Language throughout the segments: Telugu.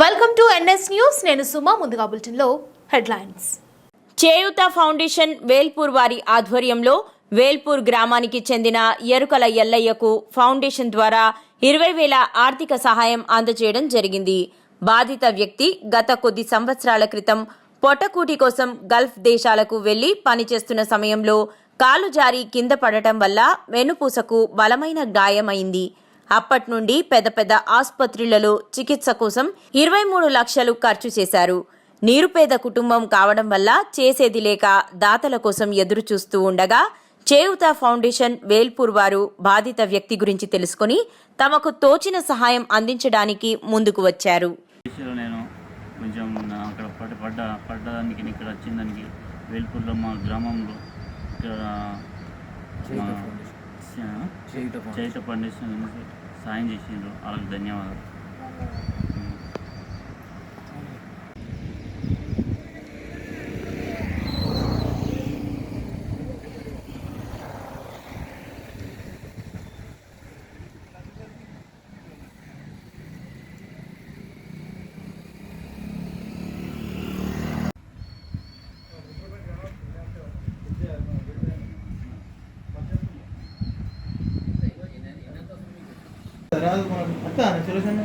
వెల్కమ్ టు ఎన్ఎస్ న్యూస్ నేను సుమా ముందుగా బులెటిన్లో హెడ్లైన్స్. చేయూత ఫౌండేషన్ వేల్పూర్ వారి ఆధ్వర్యంలో వేల్పూర్ గ్రామానికి చెందిన ఎరుకల ఎల్లయ్యకు ఫౌండేషన్ ద్వారా ఇరవై వేల ఆర్థిక సహాయం అందజేయడం జరిగింది. బాధిత వ్యక్తి గత కొద్ది సంవత్సరాల క్రితం పొట్టకూటి కోసం గల్ఫ్ దేశాలకు వెళ్ళి పనిచేస్తున్న సమయంలో కాలు జారి కింద పడటం వల్ల వెనుపూసకు బలమైన గాయమైంది. అప్పటి నుండి పెద్ద పెద్ద ఆసుపత్రులలో చికిత్స కోసం ఇరవై మూడు లక్షలు ఖర్చు చేశారు. నిరుపేద కుటుంబం కావడం వల్ల చేసేది లేక దాతల కోసం ఎదురు చూస్తూ ఉండగా చేయుత ఫౌండేషన్ వేల్పూర్ వారు బాధిత వ్యక్తి గురించి తెలుసుకుని తమకు తోచిన సహాయం అందించడానికి ముందుకు వచ్చారు. నేను కొంచెం అక్కడ పడ్డ పడ్డ పడ్డదానికి ఇక్కడ వచ్చిందానికి వేల్పూర్లో మా గ్రామంలో ఇక్కడ మా చ- చైత ఫౌండేషన్ నుంచి సాయం చేసిండ్రు వాళ్ళకి ధన్యవాదాలు. రాదు మనకు అత్తా సురేష్ వస్తుందా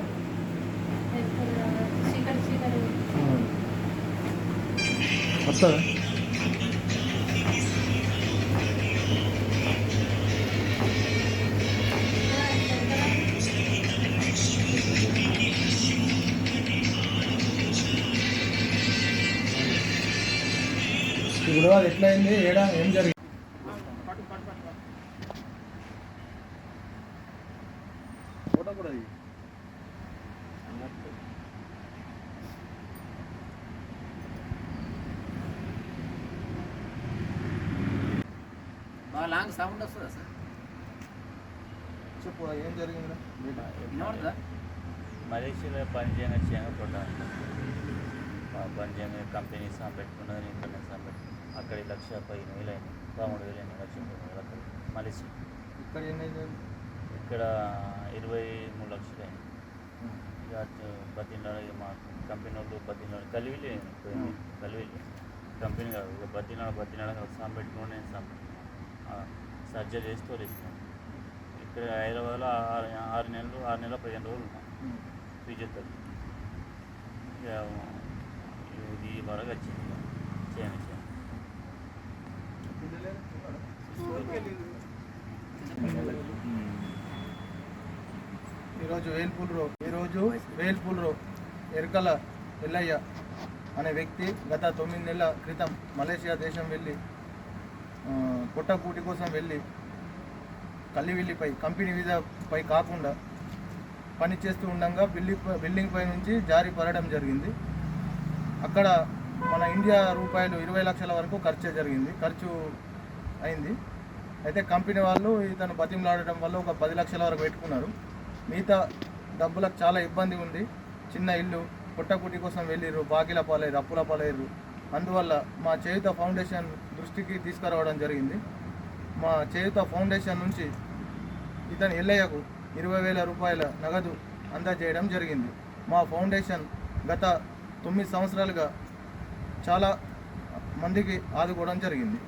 ఇప్పుడు అది ఎట్లా అయింది ఏడా? ఏం జరిగింది? ఫోటో కూడా బాగా లాంగ్ సౌండ్ వస్తుందా సార్? చెప్పు ఏం జరిగింది? వినపడుతుందా మలేషియాలో పనిచేయని చేయని పడ్డాను పనిచేయని కంపెనీ సాం పెట్టుకున్నది ఇంటర్నెట్ సాం పెట్టుకున్నాను అక్కడ లక్ష పదిహేను వేలు అయింది. పదమూడు వేలు అయింది లక్ష మలేషియా. ఇక్కడ ఎన్ని అయింది? ఇక్కడ ఇరవై మూడు లక్షలు. అయింది ఇక మా కంపెనీ వాళ్ళు బతిలో కలివిలి పోయింది. కలివిలి. కంపెనీ కాదు ఇక బతినాడ బతినాడ సాం పెట్టుకుని నేను సాం సర్జరీ చేసి తోలేసినాను ఇక్కడ హైదరాబాద్లో ఆరు ఆరు నెలలు ఆరు నెలల పదిహేను రోజులు ఉన్నాం. ఫిజియోథెరపీ. ఇక ఇది వరకు వచ్చింది. చేయను చేయను ఈరోజు వేల్పూల్ రో ఈరోజు వేల్పూల్ రో ఎరకల ఎల్లయ్య అనే వ్యక్తి గత తొమ్మిది నెలల క్రితం మలేషియా దేశం వెళ్ళి పుట్టపూటి కోసం వెళ్ళి కల్లివిల్లిపై కంపెనీ వీసాపై కాకుండా పని చేస్తూ ఉండగా బిల్డింగ్ బిల్డింగ్ పై నుంచి జారీ పడడం జరిగింది. అక్కడ మన ఇండియా రూపాయలు ఇరవై లక్షల వరకు ఖర్చు జరిగింది. ఖర్చు అయింది. అయితే కంపెనీ వాళ్ళు ఇతను బతిమలాడడం వల్ల ఒక పది లక్షల వరకు పెట్టుకున్నారు. మిగతా డబ్బులకు చాలా ఇబ్బంది ఉంది. చిన్న ఇల్లు పుట్టపుట్టి కోసం వెళ్ళిర్రు బాకీల పాలయ్యారు అప్పుల పాలయ్యారు అందువల్ల మా చేయుత ఫౌండేషన్ దృష్టికి తీసుకురావడం జరిగింది. మా చేయుత ఫౌండేషన్ నుంచి ఇతని ఎల్లయ్యకు ఇరవై వేల రూపాయల నగదు అందజేయడం జరిగింది. మా ఫౌండేషన్ గత తొమ్మిది సంవత్సరాలుగా చాలా మందికి ఆదుకోవడం జరిగింది.